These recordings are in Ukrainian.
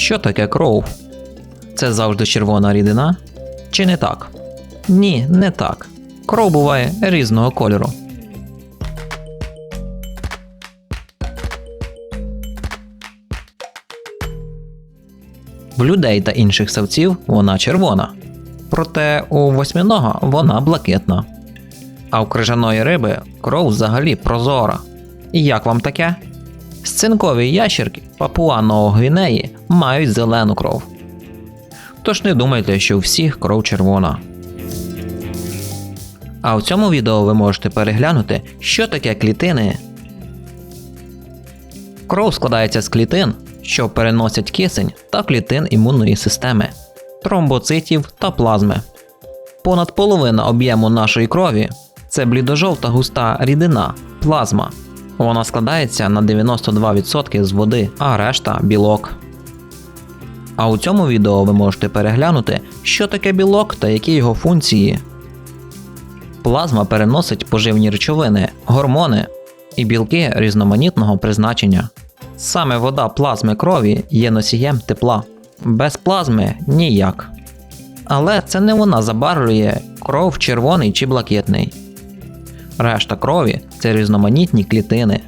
Що таке кров? Це завжди червона рідина? Чи не так? Ні, не так. Кров буває різного кольору. В людей та інших савців вона червона. Проте у восьминога вона блакитна. А у крижаної риби кров взагалі прозора. І як вам таке? Сцинкові ящерки Папуа Новогвінеї мають зелену кров. Тож не думайте, що у всіх кров червона. А в цьому відео ви можете переглянути, що таке клітини. Кров складається з клітин, що переносять кисень та клітин імунної системи, тромбоцитів та плазми. Понад половина об'єму нашої крові це блідожовта густа рідина, плазма. Вона складається на 92% з води, а решта білок. А у цьому відео ви можете переглянути, що таке білок та які його функції. Плазма переносить поживні речовини, гормони і білки різноманітного призначення. Саме вода плазми крові є носієм тепла. Без плазми ніяк. Але це не вона забарвлює кров червоний чи блакитний. Решта крові це різноманітні клітини.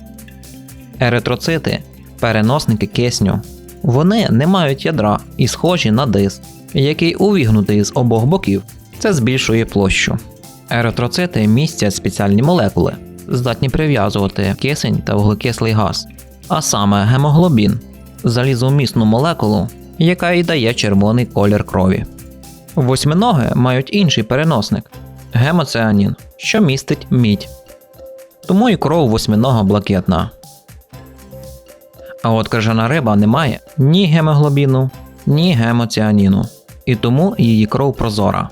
Еритроцити переносники кисню. Вони не мають ядра і схожі на диск, який увігнутий з обох боків. Це збільшує площу. Еритроцити містять спеціальні молекули, здатні прив'язувати кисень та вуглекислий газ, а саме гемоглобін залізомісну молекулу, яка і дає червоний колір крові. Восьминоги мають інший переносник гемоціанін, що містить мідь. Тому і кров восьминога блакитна. А от крижана риба не має ні гемоглобіну, ні гемоціаніну, і тому її кров прозора.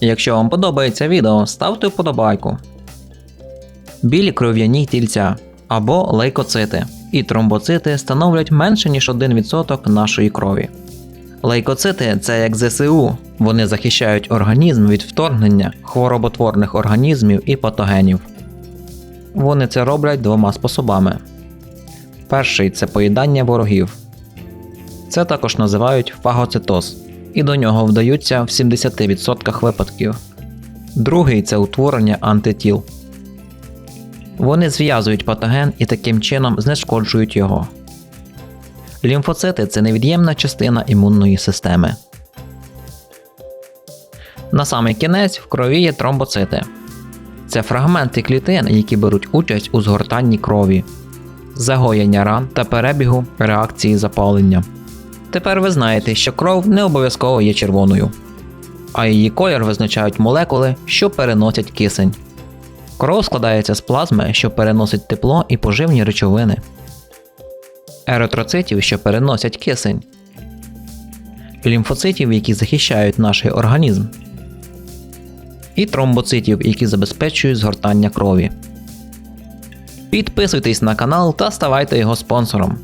Якщо вам подобається відео, ставте вподобайку. Білі кров'яні тільця або лейкоцити і тромбоцити становлять менше ніж 1% нашої крові. Лейкоцити це як ЗСУ, вони захищають організм від вторгнення хвороботворних організмів і патогенів. Вони це роблять двома способами. Перший це поїдання ворогів. Це також називають фагоцитоз, і до нього вдаються в 70% випадків. Другий це утворення антитіл. Вони зв'язують патоген і таким чином знешкоджують його. Лімфоцити це невід'ємна частина імунної системи. На самий кінець в крові є тромбоцити. Це фрагменти клітин, які беруть участь у згортанні крові, загоєння ран та перебігу реакції запалення. Тепер ви знаєте, що кров не обов'язково є червоною, а її колір визначають молекули, що переносять кисень. Кров складається з плазми, що переносить тепло і поживні речовини, еритроцитів, що переносять кисень, лімфоцитів, які захищають наш організм, і тромбоцитів, які забезпечують згортання крові. Підписуйтесь на канал та ставайте його спонсором.